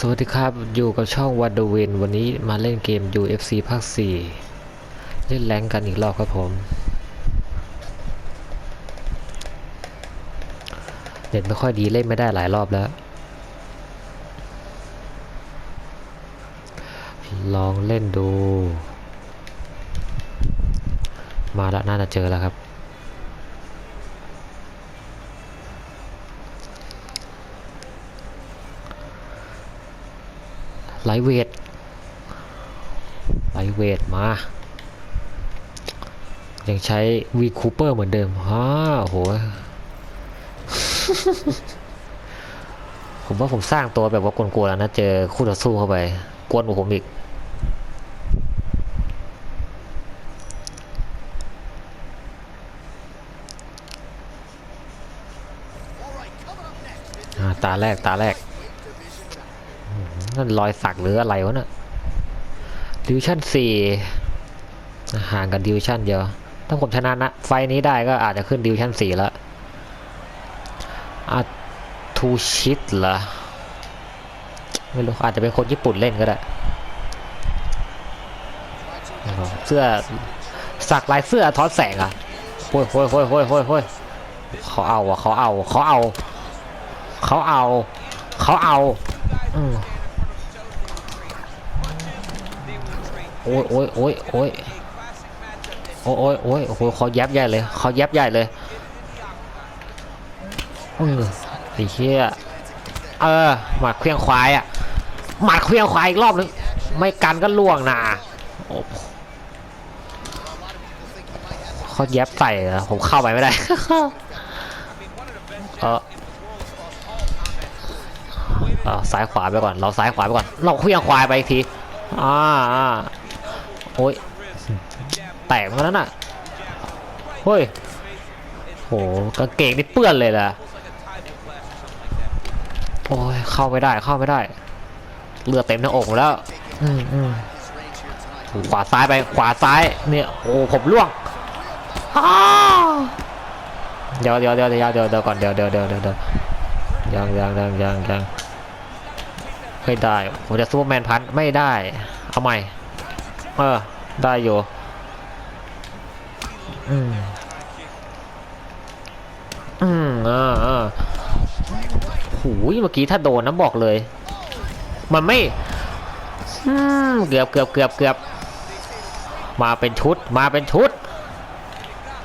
สวัสดีครับ อยู่กับช่องวันเดวินวันนี้มาเล่นเกม UFC ภาค 4 เล่นแรงกันอีกรอบครับผม เน็ตไม่ค่อยดีเล่นไม่ได้หลายรอบแล้ว ลองเล่นดู มาแล้วน่าจะเจอแล้วครับ ไลเวทไลเวทมา ยังใช้วีคูเปอร์เหมือนเดิมฮ่าโห ผมว่าผมสร้างตัวแบบว่ากลัวๆแล้วนะ เจอคู่ต่อสู้เข้าไป กวนกว่าผมอีกตาแรก ตาแรก นั่นรอยสักหรืออะไรวะน่ะดิวชั่นสี่ห่างกันดิวชั่นเดียว ถ้าผมชนะนะ ไฟนี้ได้ก็อาจจะขึ้นดิวชั่นสี่แล้วอาทูชิตเหรอ ไม่รู้ อาจจะเป็นคนญี่ปุ่นเล่นก็ได้ เสื้อสักลายเสื้อทอดแสงอะโฮ้ยโฮ้ยโฮ้ยโฮ้ยโฮ้ยโฮ้ยเขาเอาอะเขาเอา เขาเอา เขาเอา เขาเอาอืม โอ้ยโอ้ยโอ้ยโอ้ยโอ้ยโอ้ยโอ้ยโอ้โหเขาแยบใหญ่เลยเขาแยบใหญ่เลยอือไอ้เหี้ยเออหมัดเครื่องควายอะหมัดเครื่องควายอีกรอบนึงไม่กันก็ล่วงนะโอ้เขาแยบใส่ผมเข้าไปไม่ได้เออเออซ้ายขวาไปก่อน เราซ้ายขวาไปก่อน เราเครื่องควายไปอีกทีอ่าอ่า โอ้ยแตกมาแล้วน่ะเฮ้ยโหกางเกงนี่เปื้อนเลยล่ะโอ้ยเข้าไม่ได้เข้าไม่ได้ เลือดเต็มหน้าอกแล้วอืมอืมขวาซ้ายไปขวาซ้ายเนี่ยโอ้ผมล่วงอ้าวเดี๋ยวเดี๋ยวเดี๋ยวเดี๋ยวเดี๋ยวเดี๋ยวก่อนเดี๋ยวเดี๋ยวเดี๋ยวเดี๋ยวเดี๋ยวยังยังยังยังยังไม่ได้ผมจะซูเปอร์แมนพันไม่ได้เอาใหม่ เออ ได้อยู่อืมอืมอ่าอ่าหูยเมื่อกี้ถ้าโดนนะบอกเลย มันไม่อืมเกือบเกือบเกือบเกือบมาเป็นชุด มาเป็นชุด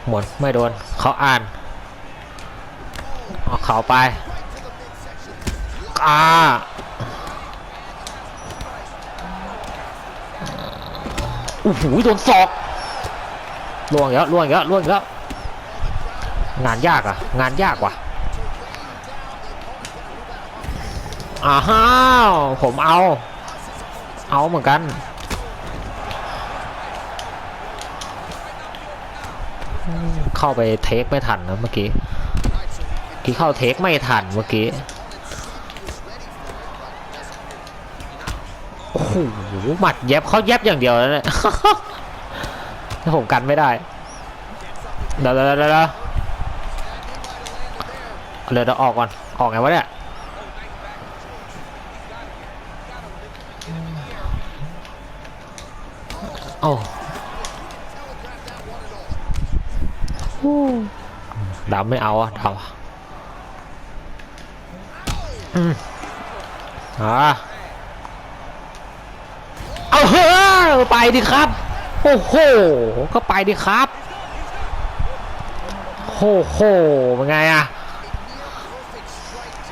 หมดไม่โดนเขาอ่านเอาเขาไปอ่า อ้โหโดนศอกล่วงเยอะล่วงเยอะล่วงเยอะงานยากอะ งานยากว่ะอ้าวผมเอา เอาเหมือนกันเข้าไปเทคไม่ทันนะเมื่อกี้เมื่อกี้เข้าเทคไม่ทันเมื่อกี้ โหหมัดเย็บเขาเย็บอย่างเดียวแล้วเนี่ยถ้าผมกันไม่ได้เดี๋ยวเดี๋ยวเดี๋ยวเดี๋ยวเดี๋ยวเดี๋ยวออกก่อน ออกไงวะเนี่ยโอ้ดำไม่เอาอะดำอะอืมอ่าเฮ้ อไปดิครับ โอ้โหก็ไปดิครับโอ้โหเป็นไงอะ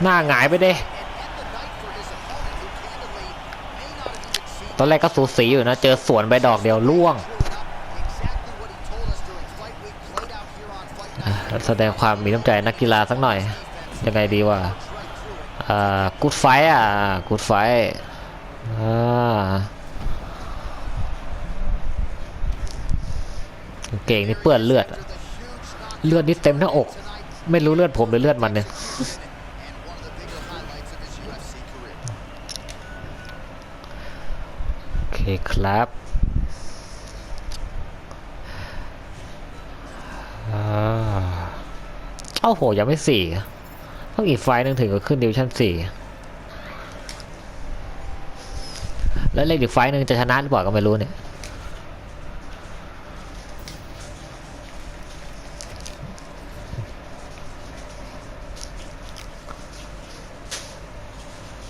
หน้าหงายไปเด้ตอนแรกก็สูสีอยู่นะ เจอสวนไปดอกเดียวล่วง แสดงความมีน้ำใจนักกีฬาสักหน่อย ยังไงดีวะอ่ากูดไฟอะกูดไฟอ่า กาง เก่งนี่เปื้อนเลือด เลือดนี่เต็มหน้าอก ไม่รู้เลือดผมหรือเลือดมันเนี่ยโอเคครับอ่าเอ้าโหยังไม่สี่ต้องอีกไฟหนึงถึงจะขึ้นดิวชั่นสี่แล้วเล่นอีกไฟหนึ่งจะชนะหรือเปล่าก็ไม่รู้เนี่ย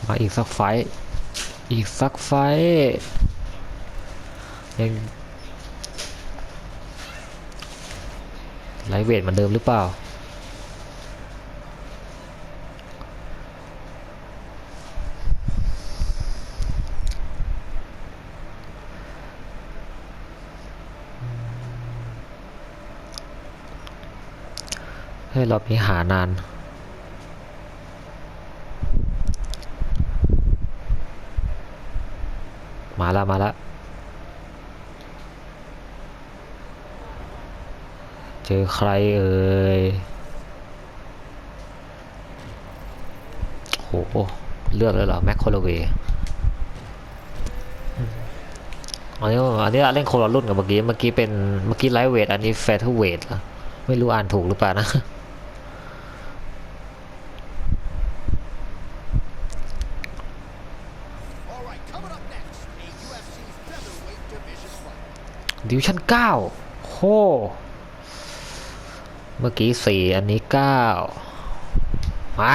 มาอีกสักไฟ อีกสักไฟยังไลเวทเหมือนเดิมหรือเปล่า เฮ้ยรอบนี้หานาน มาแล้วมาแล้วเจอใครเอ่ยโหเลือกเลยเหรอแม็กโคลเวอันนี้อันนี้เล่นโคนละรุ่นกับเมื่อกี้ เมื่อกี้เป็น เมื่อกี้ไลท์เวท อันนี้แฟเธอร์เวทไม่รู้อ่านถูกหรือเปล่านะ ดิวชั่นเก้าโหเมื่อกี้สี่อันนี้เก้ามา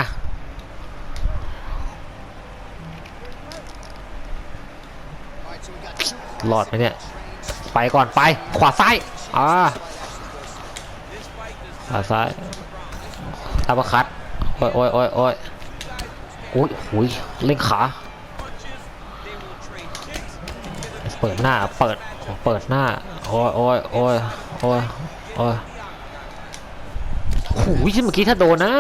หลอดไหมเนี่ย ไปก่อนไป ขวาซ้าย อ่า ขวาซ้ายอัปร์คัดโอ้ยโอ้ยโอ้ยโอ้ยโอ้ยหุยเล่งขา เปิดหน้า เปิด เปิดหน้า โอ้ยโอ้ยโอ้ยโอ้ยโอ้ยหูยเมื่อกี้ถ้าโดนนะ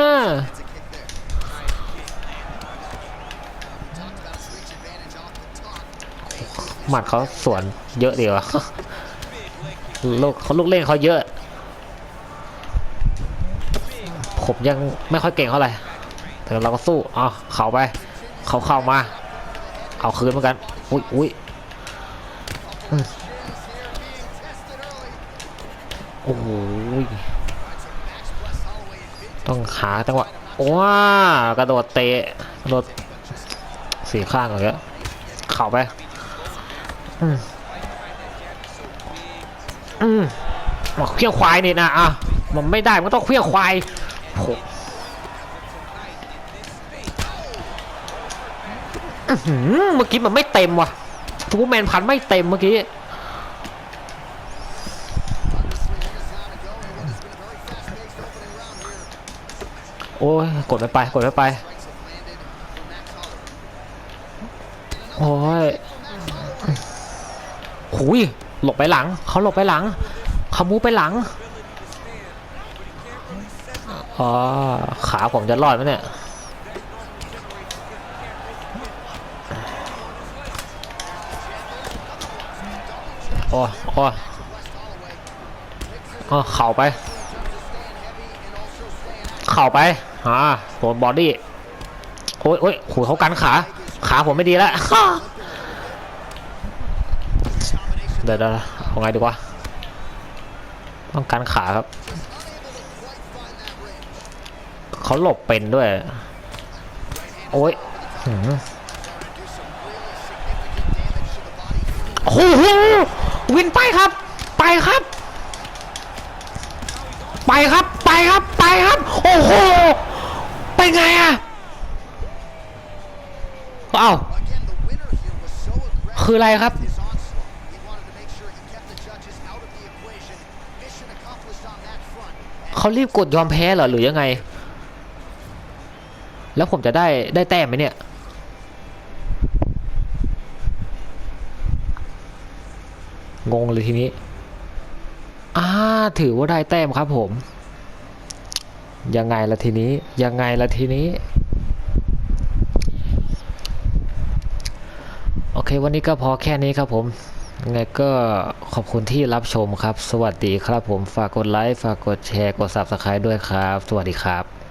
หมัดเขาสวนเยอะดีวะลูกเขาลูกเล่นเขาเยอะ ผมยังไม่ค่อยเก่งเท่าไหร่แต่เราก็สู้อ๋อเข่าไป เขาเข้ามา เอาคืนเหมือนกัน อุ้ยอุ้ย โอ้โหต้องหาจังหวะว้ากระโดดเตะกระโดดสี่ข้างเลยอะเข่าไปอืมอืมบอกเครื่องควายนี่นะอะมันไม่ได้มันต้องเครื่องควายโหอื้เมื่อกี้มันไม่เต็มว่ะทูแมนพันไม่เต็มเมื่อกี้ อ้ยกดไม่ไปกดไม่ไปโอ้ยหุยหลบไปหลัง เขาหลบไปหลังเขามูไปหลังอ๋อขาผมจะรอดไหมเนี่ยโอ้โอ้เข่าไป เข่าไป อ่าโดนบอดี้โอ้ยโอ้ยหูเขากันขา ขาผมไม่ดีแล้วเดี๋ยวเดี๋ยวเอาไงดีวะต้องการขาครับ เขาหลบเป็นด้วย โอ้ยหืมโอ้โหวินไปครับ ไปครับ ไปครับ ไปครับ ไปครับ โอ้โห เป็นไงอะว้าคืออะไรครับ เขารีบกดยอมแพ้เหรอหรือยังไง แล้วผมจะได้ได้แต้มไหมเนี่ยงงเลยทีนี้ อ่า ถือว่าได้แต้มครับผม ยังไงละทีนี้ยังไงละทีนี้โอเค วันนี้ก็พอแค่นี้ครับผมยังไงก็ขอบคุณที่รับชมครับ สวัสดีครับผมฝากกดไลค์ฝากกดแชร์กด Subscribe ด้วยครับ สวัสดีครับ